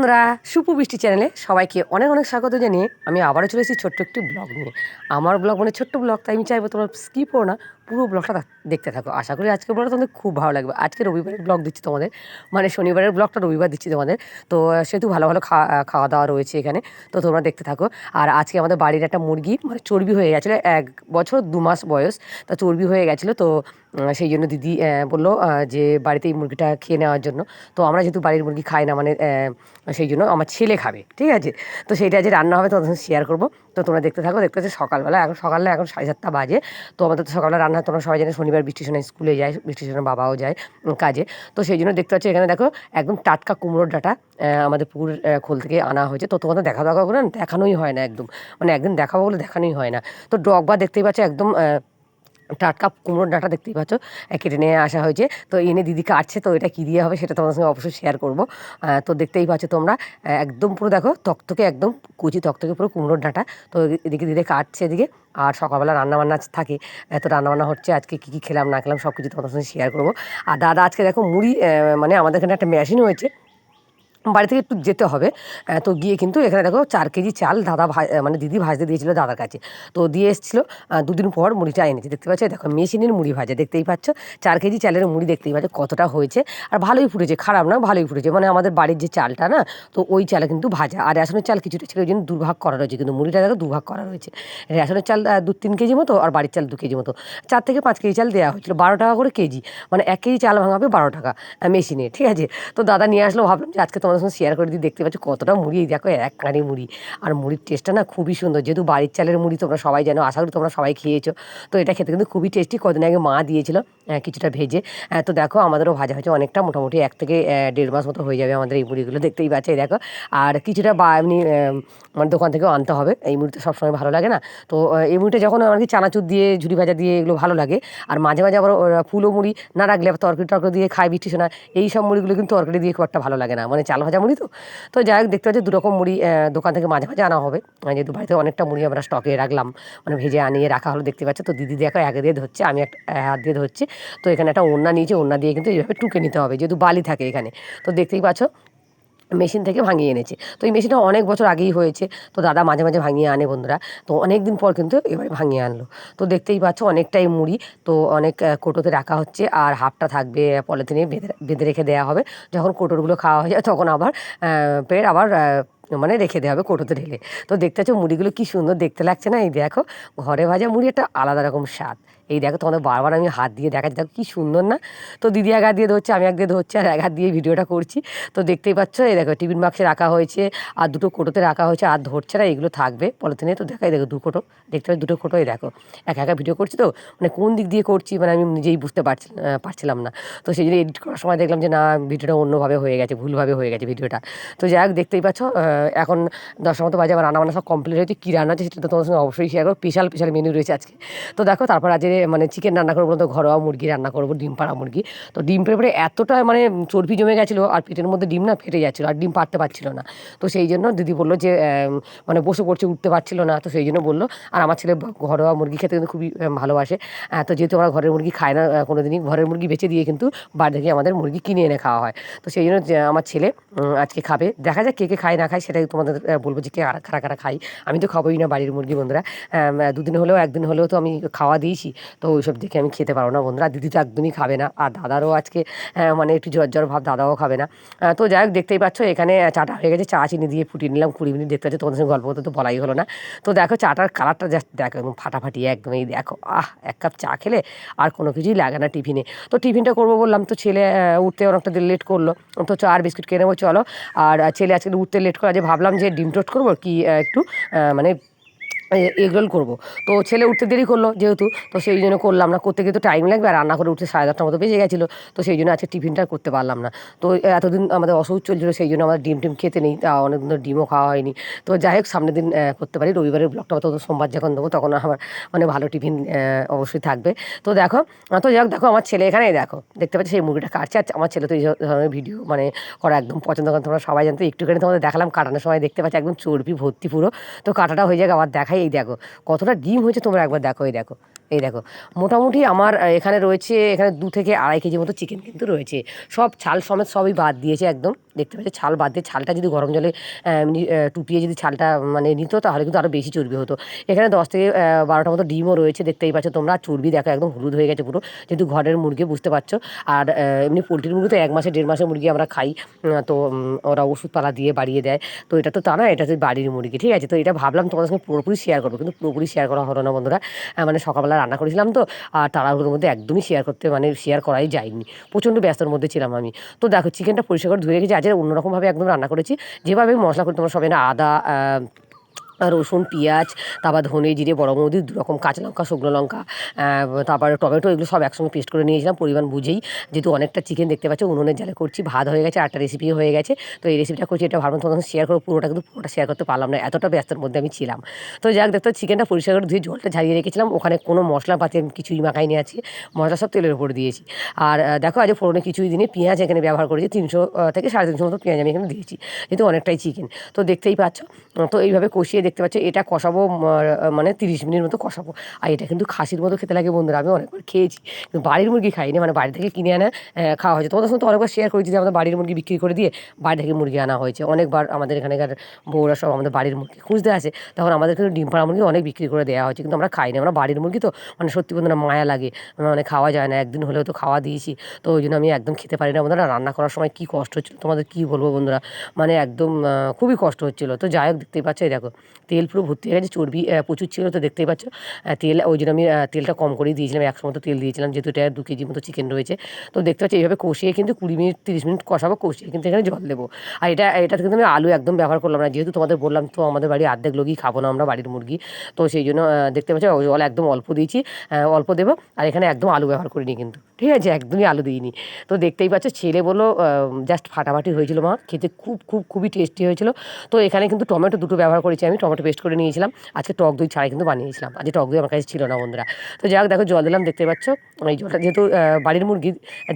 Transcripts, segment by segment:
বন্ধুরা, সুপু বৃষ্টি চ্যানেলে সবাইকে অনেক অনেক স্বাগত জানিয়ে আমি আবারও চলে এসেছি ছোট্ট একটি ব্লগ নিয়ে। আমার ব্লগ মানে ছোট্ট ব্লগ, তাই আমি চাইব তোমরা স্কিপ করো না। পুরো ব্লগটা দেখতে থাকো। আশা করি আজকের ব্লগটা তোমাদের খুব ভালো লাগবে। আজকে রবিবারের ব্লগ দিচ্ছি তোমাদের। মানে শনিবারের ব্লগটা রবিবার দিচ্ছি তোমাদের। তো, সেহেতু ভালো ভালো খাওয়া খাওয়া দাওয়া রয়েছে এখানে। তো তোমরা দেখতে থাকো। আর আজকে আমাদের বাড়ির একটা মুরগি মানে চর্বি হয়ে গেছিল এক বছর, দু মাস বয়স। তা চর্বি হয়ে গেছিল। তো সেই জন্য দিদি বলল যে বাড়িতে এই মুরগিটা খেয়ে নেওয়ার জন্য। তো আমরা যেহেতু বাড়ির মুরগি খাই না মানে সেই জন্য আমার ছেলে খাবে। ঠিক আছে? তো সেইটা যে রান্না হবে, তোমাদের শেয়ার করব। তো তোমরা দেখতে থাকো, দেখতে হচ্ছে সকালবেলা, এখন সকালবেলা এখন সাড়ে সাতটা বাজে। তো আমাদের তো সকালবেলা রান্না তোমরা সবাই জানে, শনিবার বৃষ্টি সোনা স্কুলে যায়, বৃষ্টি সোনা বাবাও যায় কাজে। তো সেই জন্য দেখতে পাচ্ছি এখানে দেখো, একদম টাটকা কুমড়োর ডাটা আমাদের পুকুর খোল থেকে আনা হয়েছে। তো তোমাদের দেখা দেখা করে দেখানোই হয় না একদম। মানে একদিন দেখাবো বলে দেখানোই হয় না। তো ডগ বা দেখতেই পাচ্ছ একদম টাটকা কুমড়োর ডাঁটা দেখতেই পাচ্ছ কেটে নিয়ে আসা হয়েছে। তো এনে দিদি কাটছে তো এটা কী দিয়ে হবে সেটা তোমাদের সঙ্গে অবশ্যই শেয়ার করব। তো দেখতেই পাচ্ছ তোমরা একদম পুরো দেখো তক্তকে একদম কুচি তক্তকে পুরো কুমড়োর ডাঁটা। তো এদিকে দিদি কাটছে এদিকে, আর সকালবেলা রান্নাবান্না থাকে। তো রান্নাবান্না হচ্ছে, আজকে কী কী খেলাম না খেলাম সব কিছু তোমাদের সঙ্গে শেয়ার করব। আর দাদা আজকে দেখো মুড়ি মানে আমাদের এখানে একটা মেশিন হয়েছে বাড়ি থেকে একটু যেতে হবে। তো গিয়ে কিন্তু এখানে দেখো চার কেজি চাল দাদা মানে দিদি ভাজতে দিয়েছিল দাদার কাছে। তো দিয়ে এসেছিল দুদিন পর মুড়িটা এনেছে। দেখতে পাচ্ছ? দেখো মেশিনের মুড়ি ভাজা, দেখতেই পাচ্ছ? চার কেজি চালের মুড়ি দেখতেই পাচ্ছ কতটা হয়েছে। আর ভালোই ফুটেছে, খারাপ না, ভালোই ফুটেছে। মানে আমাদের বাড়ির যে চালটা না, তো ওই চালে কিন্তু ভাজা। আর রেশনের চাল কিছুটা ছিল, ওই জন্য দুভাগ করা রয়েছে। কিন্তু মুড়িটা দেখো দুভাগ করা রয়েছে। রেশনের চাল দু, তিন কেজি মতো, আর বাড়ির চাল দু কেজি মতো। চার থেকে পাঁচ কেজি চাল দেওয়া হয়েছিল। বারো টাকা করে কেজি। মানে এক কেজি চাল ভাঙাবে বারো টাকা মেশিনে। ঠিক আছে? তো দাদা নিয়ে আসলো ভাবলাম যে আজকে তোমাদের সঙ্গে শেয়ার করে দিই দেখতে পাচ্ছ কতটা মুড়ি দেখো এক কানি মুড়ি। আর মুড়ির টেস্টটা না খুবই সুন্দর যেহেতু বাড়ির চালের মুড়ি তোমরা সবাই জানো আশা করি তোমরা সবাই খেয়েছো। তো এটা খেতে কিন্তু খুবই টেস্টি কদিন আগে মা দিয়েছিল কিছুটা ভেজে। তো দেখো আমাদেরও ভাজা হয়েছে অনেকটা মোটামুটি এক থেকে দেড় মাস মতো হয়ে যাবে আমাদের এই মুড়িগুলো দেখতেই পাচ্ছ দেখো। আর কিছুটা বা এমনি আহ, মানে দোকান থেকেও আনতে হবে এই মুড়ি তো সবসময় ভালো লাগে না। তো এই মুড়িটা যখন আর কি চানাচুর দিয়ে ঝুড়ি ভাজা দিয়ে এগুলো ভালো লাগে আর মাঝে মাঝে আবার ফুলো মুড়ি না রাখলে তরকারি টরকারি দিয়ে খাই বৃষ্টি শোনা এই সব মুড়িগুলো কিন্তু তরকারি দিয়ে খুব একটা ভালো লাগে না। মানে চাল ভাজা মুড়ি তো? তো যাই হোক, দেখতে পাচ্ছি দুরকম মুড়ি দোকান থেকে মাঝে মাঝে আনা হবে। যেহেতু বাড়িতে অনেকটা মুড়ি আমরা স্টকে রাখলাম মানে ভেজে আনিয়ে রাখা হলো, দেখতে পাচ্ছি তো দিদি দেখো এক দিয়ে ধরছে, আমি একটা হাত দিয়ে ধরছি। তো এখানে একটা ওড়না নিয়েছি, ওড়না দিয়ে কিন্তু এইভাবে টুকে নিতে হবে, যেহেতু বালি থাকে এখানে। তো দেখতেই পাচ্ছ মেশিন থেকে ভাঙিয়ে এনেছে। তো এই মেশিনটা অনেক বছর আগেই হয়েছে। তো দাদা মাঝে মাঝে ভাঙিয়ে আনে বন্ধুরা। তো অনেক দিন পর কিন্তু এবারে ভাঙিয়ে আনলো। তো দেখতেই পাচ্ছ অনেকটাই মুড়ি। তো অনেক কোটোতে রাখা হচ্ছে আর হাফটা থাকবে পলিথিনে বেঁধে বেঁধে রেখে দেওয়া হবে। যখন কোটোরগুলো খাওয়া হয়ে যায় তখন আবার পের আবার মানে রেখে দেওয়া হবে কোটোতে ঢেলে। তো দেখতে পাচ্ছ মুড়িগুলো কী সুন্দর দেখতে লাগছে না? এই দেখো, ঘরে ভাজা মুড়ি একটা আলাদা রকম স্বাদ। এই দেখো তোমাদের বারবার আমি হাত দিয়ে দেখাচ্ছি। দেখো কি সুন্দর না? তো দিদি এক হাত দিয়ে ধরছে, আমি এক দিয়ে ধরছি, আর এক হাত দিয়ে ভিডিওটা করছি। তো দেখতেই পাচ্ছ, এই দেখো টিফিন বাক্সে রাখা হয়েছে, আর দুটো কোটোতে রাখা হয়েছে, আর ধরছে না, এগুলো থাকবে পলিথিনে তো দেখাই, দেখো দু কোটো, দেখতে পাচ্ছি দুটো কোটো, এই দেখো। একা একা ভিডিও করছি তো? মানে কোন দিক দিয়ে করছি মানে আমি নিজেই বুঝতে পারছি পারছিলাম না। তো সেই জন্য এডিট করার সময় দেখলাম যে, না, ভিডিওটা অন্যভাবে হয়ে গেছে, ভুলভাবে হয়ে গেছে ভিডিওটা তো যাই হোক, দেখতেই পাচ্ছ এখন দশটার মতো বাজে, আমার রান্নাবান্না সব কমপ্লিট হয়েছে। কী রান্না হচ্ছে সেটা তো তোমার সঙ্গে অবশ্যই শেয়ার করো স্পেশাল স্পেশাল মেনু রয়েছে আজকে। তো দেখো, তারপর আজকে মানে চিকেন রান্না করব তো ঘরোয়া মুরগি রান্না করব, ডিম পাড়া মুরগি। তো ডিম পরে এতটা মানে চর্বি জমে গেছিল আর পেটের মধ্যে ডিম না ফেটে যাচ্ছিল আর ডিম পারতে পারছিল না। তো সেই জন্য দিদি বলল যে মানে বসে পড়ছে, উঠতে পারছিলো না। তো সেই জন্য বলল, আর আমার ছেলে ঘরোয়া মুরগি খেতে কিন্তু খুবই ভালোবাসে। তো যেহেতু আমরা ঘরের মুরগি খায় না কোনো দিনই ঘরের মুরগি বেঁচে দিয়ে কিন্তু বাড়ি থেকে আমাদের মুরগি কিনে এনে খাওয়া হয়। তো সেই জন্য আমার ছেলে আজকে খাবে। দেখা যাক কে কে খায়, না খায়, সেটাই তোমাদের বলব যে কে কারা কারা খাই আমি তো খাবোই না বাড়ির মুরগি বন্ধুরা। দুদিন হলেও, একদিন হলেও তো আমি খাওয়া দিয়েছি। তো ওইসব দেখে আমি খেতে পারব না, বন্ধুরা। দিদি তো একদমই খাবে না, আর দাদারও আজকে মানে একটু জ্বর জ্বর ভাব, দাদাও খাবে না। তো যাই হোক, দেখতেই পাচ্ছ, এখানে চাটা হয়ে গেছে, চা চিনি দিয়ে ফুটিয়ে নিলাম, কুড়ি মিনিট দেখতে পাচ্ছ, তোমাদের সঙ্গে গল্প করতে তো বলাই হলো না। তো দেখো, চাটার কালারটা জাস্ট দেখো, একদম ফাটাফাটি একদম এই দেখো, আহ, এক কাপ চা খেলে আর কোনো কিছুই লাগে না টিফিনে। তো টিফিনটা করব বললাম, তো ছেলে উঠতে অনেকটা লেট করল, তো চা আর বিস্কুট কিনে নেব, চলো। আর ছেলে আজকে উঠতে লেট করে যে ভাবলাম যে ডিম টোস্ট করব, কি একটু মানে এগ রোল করব। তো ছেলে উঠতে দেরি করল যেহেতু, তো সেই জন্য করলাম না। করতে গিয়ে তো টাইম লাগবে আর রান্না করে উঠতে সাড়ে দশটার মতো বেজে গেছিল। তো সেই জন্য আজকে টিফিনটা করতে পারলাম না। তো এতদিন আমাদের অসুখ চলছিলো, সেই জন্য আমাদের ডিম টিম খেতে নেই। তা অনেকদিন ধরে ডিমও খাওয়া হয়নি। তো যাই হোক, সামনের দিন করতে পারি। রবিবারের ব্লগটা তো সোমবার যখন দেবো, তখন আমার মানে ভালো টিফিন অবশ্যই থাকবে। তো দেখো তো যাই হোক, দেখো আমার ছেলে এখানেই দেখো। দেখতে পাচ্ছি সেই মুরগিটা কাটছে। আর আমার ছেলে তো এই ধরনের ভিডিও মানে করা একদম পছন্দ করেন তোমরা সবাই জানতো একটুখানি তোমাদের দেখালাম। কাটানোর সময় দেখতে পাচ্ছি একদম চর্বি ভর্তি পুরো। তো কাটাটা হয়ে যাক, আবার দেখাই এই দেখো কতটা ডিম হয়েছে তোমরা একবার দেখো এই দেখো। এই দেখো, মোটামুটি আমার এখানে রয়েছে, এখানে দু থেকে আড়াই কেজি মতো চিকেন কিন্তু রয়েছে। সব ছাল সমেত সবই বাদ দিয়েছে একদম। দেখতে পাচ্ছি, ছাল বাদ দিয়ে ছালটা যদি গরম জলে টুপিয়ে যদি ছালটা মানে নিত, তাহলে কিন্তু আরও বেশি চর্বি হতো। এখানে দশ থেকে বারোটা মতো ডিমও রয়েছে, দেখতেই পাচ্ছ তোমরা। চর্বি দেখো, একদম হলুদ হয়ে গেছে পুরো। যেহেতু ঘরের মুরগি, বুঝতে পারছ। আর এমনি পোলট্রির মুরগি তো এক মাসে, দেড় মাসের মুরগি আমরা খাই। তো ওরা ওষুধপালা দিয়ে বাড়িয়ে দেয়। তো এটা তো তা না, এটা তো বাড়ির মুরগি, ঠিক আছে? তো এটা ভাবলাম তোমাদের সঙ্গে পুরোপুরি শেয়ার করব, কিন্তু পুরোপুরি শেয়ার করা হলো না বন্ধুরা। মানে সকালবেলা রান্না করেছিলাম তো, আর তাড়াহুড়োর মধ্যে একদমই শেয়ার করতে মানে শেয়ার করাই যায়নি। প্রচণ্ড ব্যস্তর মধ্যে ছিলাম আমি। তো দেখো চিকেনটা পরিষ্কার করে ধুয়ে রেখেছি আজকে অন্যরকমভাবে একদম রান্না করেছি। যেভাবে মশলা করি, তোমার সবাই না আদা রসুন, পেঁয়াজ, তারপর ধনে জিরে, বড় মৌদি দু রকম কাঁচা লঙ্কা, শুকনো লঙ্কা তারপরে টমেটো, এগুলো সব একসঙ্গে পেস্ট করে নিয়েছিলাম। পরিমাণ বুঝেই যেহেতু অনেকটা চিকেন দেখতে পাচ্ছ উনুনের জালে করছি, ভাত হয়ে গেছে, আটটা রেসিপি হয়ে গেছে। তো এই রেসিপিটা করছি, এটা ভাবলাম তোমার শেয়ার করব, পুরোটা কিন্তু পুরোটা শেয়ার করতে পারলাম না, এতটা ব্যস্তের মধ্যে আমি ছিলাম। তো যাক, দেখতো চিকেনটা পরিষ্কার করে ধুয়ে জলটা ঝারিয়ে রেখেছিলাম, ওখানে কোনো মশলা পাতি আমি কিছুই মাখাইনি আছি মশলা সব তেলের উপর দিয়েছি। আর দেখো আজ ফোড়নে কিছুই দিনে পেঁয়াজ এখানে ব্যবহার করেছি, তিনশো থেকে সাড়ে তিনশো মতো পেঁয়াজ আমি এখানে দিয়েছি, যেহেতু অনেকটাই চিকেন তো দেখতেই পাচ্ছ, তো এইভাবে কষিয়ে দেখতে পাচ্ছ, এটা কষাবো মানে তিরিশ মিনিট মতো কষাবো। আর এটা কিন্তু খাসির মতো খেতে লাগে বন্ধুরা, আমি অনেকবার খেয়েছি। কিন্তু বাড়ির মুরগি খাইনি মানে বাড়ি থেকে কিনে আনা খাওয়া হয়েছে। তোমাদের সঙ্গে তো অনেকবার শেয়ার করেছি যে আমাদের বাড়ির মুরগি বিক্রি করে দিয়ে বাড়ি থেকে মুরগি আনা হয়েছে। অনেকবার আমাদের এখানকার বউরা সব আমাদের বাড়ির মুরগি খুঁজতে আসে, তখন আমাদের কিন্তু ডিম পাড়া মুরগি অনেক বিক্রি করে দেওয়া হয়েছে। কিন্তু আমরা খাইনি, আমরা বাড়ির মুরগি তো মানে সত্যি বন্ধুরা মায়া লাগে। মানে খাওয়া যায় না, একদিন হলেও তো খাওয়া দিয়েছি। তো ওই জন্য আমি একদম খেতে পারি না বন্ধুরা। রান্না করার সময় কী কষ্ট হচ্ছিল, তোমাদের কী বলব বন্ধুরা? মানে একদম খুবই কষ্ট হচ্ছিল। তো যাই হোক, দেখতেই পাচ্ছ, এই দেখো। তেল পুরো ভর্তি হয়ে গেছে, চর্বি প্রচুর ছিল তো দেখতেই পাচ্ছ। তেল, ওই জন্য আমি তেলটা কম করেই দিয়েছিলাম একশো মতো তেল দিয়েছিলাম, যেহেতু এটা দু কেজি মতো চিকেন রয়েছে। তো দেখতে পাচ্ছি, এইভাবে কষিয়ে কিন্তু কুড়ি মিনিট, তিরিশ মিনিট কষাবো, কষিয়ে কিন্তু এখানে জল দেবো। আর এটা, এটাতে কিন্তু আমি আলু একদম ব্যবহার করলাম না, যেহেতু তোমাদের বললাম তো আমাদের বাড়ি অর্ধেক লোকই খাব না আমরা, বাড়ির মুরগি। তো সেই জন্য দেখতে পাচ্ছি জল একদম অল্প দিয়েছি অল্প দেবো, আর এখানে একদম আলু ব্যবহার করিনি কিন্তু। ঠিক আছে, একদমই আলু দিইনি। তো দেখতেই পাচ্ছ, ছেলে বলো জাস্ট ফাটাফাটি হয়েছিল মা, খেতে খুব খুব, খুবই টেস্টি হয়েছিল। তো এখানে কিন্তু টমেটো দুটো ব্যবহার করেছি আমি টমেটো পেস্ট করে নিয়েছিলাম। আজকে টক দই ছাড়াই কিন্তু বানিয়েছিলাম। আজকে টক দই আমার কাছে ছিল না বন্ধুরা। তো যাই হোক, দেখো জল দিলাম, দেখতে পাচ্ছ? এই জলটা যেহেতু বাড়ির মুরগি,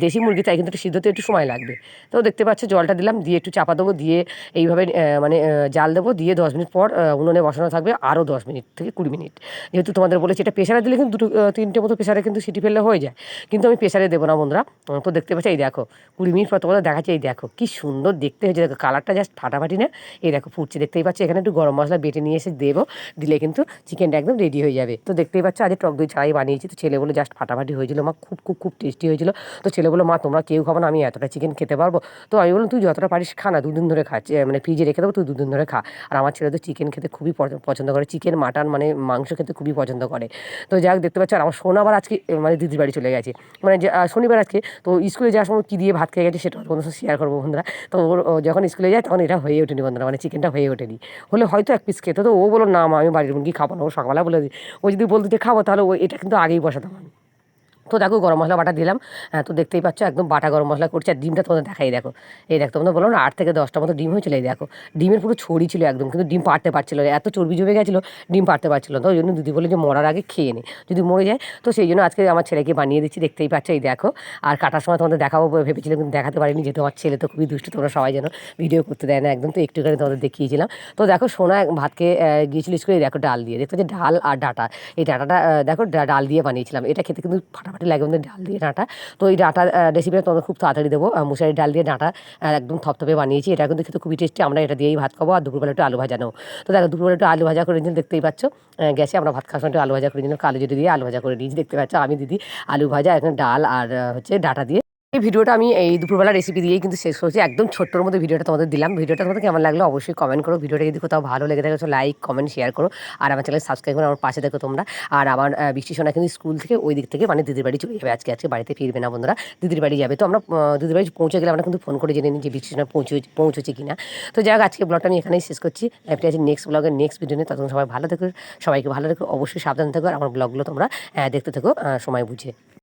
দেশি মুরগি, তাই কিন্তু একটু সিদ্ধতে একটু সময় লাগবে। তো দেখতে পাচ্ছ, জলটা দিলাম, দিয়ে একটু চাপা দেবো, দিয়ে এইভাবে মানে জাল দেবো, দিয়ে দশ মিনিট পর উনুনে বসানো থাকবে আরও দশ মিনিট থেকে কুড়ি মিনিট। যেহেতু তোমাদের বলেছি, এটা প্রেশারে দিলে কিন্তু দুটো তিনটে মতো প্রেশারে কিন্তু সিটি ফেললে হয়ে যায়। কিন্তু আমি প্রেশারে দেবো না বন্ধুরা। তো দেখতে পাচ্ছি, এই দেখো, কুড়ি মিনিট পর তোমাদের দেখাচ্ছি, এই দেখো, কি সুন্দর দেখতে হয়েছে। দেখো কালারটা জাস্ট ফাটাফাটি না। এই দেখো, ফুটছে, দেখতেই পাচ্ছি, এখানে একটু গরম মশলা বেটে নিয়ে এসে দেবো। দিলে কিন্তু চিকেনটা একদম রেডি হয়ে যাবে। তো দেখতেই পাচ্ছ আজ টক দই ছাড়াই বানিয়েছি। তো ছেলে বলে জাস্ট ফাটাফাটি হয়েছিল। মা খুব খুব খুব টেস্টি হয়েছিল। তো ছেলে বলে মা, তোমরা কেউ খাব না, আমি এতটা চিকেন খেতে পারব। তো আমি বললাম, তুই যতটা পারিস খা না, দুদিন ধরে খা। মানে ফ্রিজে রেখে দেবো, তুই দুদিন ধরে খা। আর আমার ছেলে তো চিকেন খেতে খুবই পছন্দ করে। চিকেন মাটন মানে মাংস খেতে খুবই পছন্দ করে। তো যাই দেখতে পাচ্ছ, আর আমার সোনা আবার আজকে মানে দিদির বাড়ি চলে গেছে। মানে শনিবার আজকে। তো স্কুলে যাওয়ার সময় কী দিয়ে ভাত খেয়ে গেছে সেটা সাথে শেয়ার করব বন্ধুরা। তো যখন স্কুলে যায়, তখন এটা হয়ে ওঠেনি বন্ধুরা। মানে চিকেনটা হয়ে ওঠেনি। হলে হয়তো এক পিস খেতে তো ও বলো না মা, আমি বাড়ির মুরগি খাব না, ও সকালবেলা বলে দিই ও যদি বলতো যে খাব তাহলে ও, এটা কিন্তু আগেই বসাতাম আমি। তো দেখো গরম মশলা বাটা দিলাম। হ্যাঁ, তো দেখতেই পাচ্ছ একদম বাটা গরম মশলা করছে। আর ডিমটা তোমাদের দেখাই দেখো। এই দেখো তোমাদের বললাম না আট থেকে দশটা মতো ডিম হয়েছিল এই দেখো। ডিমের পুরো ছড়ি ছিল একদম কিন্তু ডিম পারতে পারছিল এত চর্বি জমে গেছিল ডিম পারতে পারছিল তো ওই জন্য দিদি বলে যে মরার আগে খেয়ে নে। যদি মরে যায় তো সেই জন্য আজকে আমার ছেলেকে বানিয়ে দিচ্ছি দেখতেই পাচ্ছ এই দেখো। আর কাটার সময় তোমাদের দেখাবো ভেবেছিলাম কিন্তু দেখাতে পারিনি যেহেতু আমার ছেলে তো খুবই দুষ্ট তোমরা সবাই যেন ভিডিও করতে দেয় না একদম। তো একটুখানি তোমাদের দেখিয়েছিলাম। তো দেখো সোনা ভাতকে গিয়েছিল স্কুলে দেখো ডাল দিয়ে। দেখতে পাচ্ছি ডাল আর ডাটা। এই ডাটাটা দেখো ডাল দিয়ে বানিয়েছিলাম। এটা খেতে কিন্তু ফাটাফাটি লাগে আমাদের ডাল দিয়ে ডাঁটা। তো এই ডাঁটা রেসিপিটা তোমাদের খুব তাড়াতাড়ি দেবো। মুসারি ডাল দিয়ে ডাঁটা একদম থপথপে বানিয়েছি। এটা কিন্তু খেতে খুবই টেস্টি আমরা এটা দিয়েই ভাত খাব আর দুপুরবেলা একটু আলু ভাজা নেব তো দেখো, দুপুরবেলা একটু আলু ভাজা করে নিয়ে দেখতেই পাচ্ছ। গ্যাসে আমরা ভাত খাওয়ার সময় একটু আলু ভাজা করে নিলাম কালো যদি দিয়ে আলু ভাজা করে নিয়েছি, দেখতে পাচ্ছ। আমি দিদি আলু ভাজা, এখানে ডাল আর হচ্ছে ডাঁটা দিয়ে এই ভিডিওটা আমি এই দুপুরবেলা রেসিপি দিয়েই কিন্তু শেষ করছি। একদম ছোট্টর মধ্যে ভিডিওটা তোমাদের দিলাম। ভিডিওটা তোমাদের কেমন লাগল অবশ্যই কমেন্ট করো। ভিডিওটা যদি কোথাও ভালো লেগে থাকে লাইক কমেন্ট শেয়ার করো। আর আমার চ্যানেল সাবস্ক্রাইব করো আমার পাশে দেখো তোমরা। আর আমার বৃষ্টি সোনা কিন্তু স্কুল থেকে ওই দিক থেকে মানে দিদির বাড়ি চলে যাবে। আজকে আজকে বাড়িতে ফিরবে না বন্ধুরা। দিদির বাড়ি যাবে। তো আমরা দিদির বাড়ি পৌঁছে গেলে আমরা কিন্তু ফোন করে জেনে নিই যে বৃষ্টি সোনা পৌঁছে, পৌঁছেছে কিনা। তো যাই হোক, আজকে ব্লগটা আমি এখানেই শেষ করছি। এটা আছে নেক্সট ব্লগের নেক্সট ভিডিও নিয়ে। তখন সবাই ভালো থেকো, সবাইকে ভালো রেখো, অবশ্যই সাবধান থেকো। আর আমার ব্লগগুলো তোমরা দেখতে থাকো সময় বুঝে।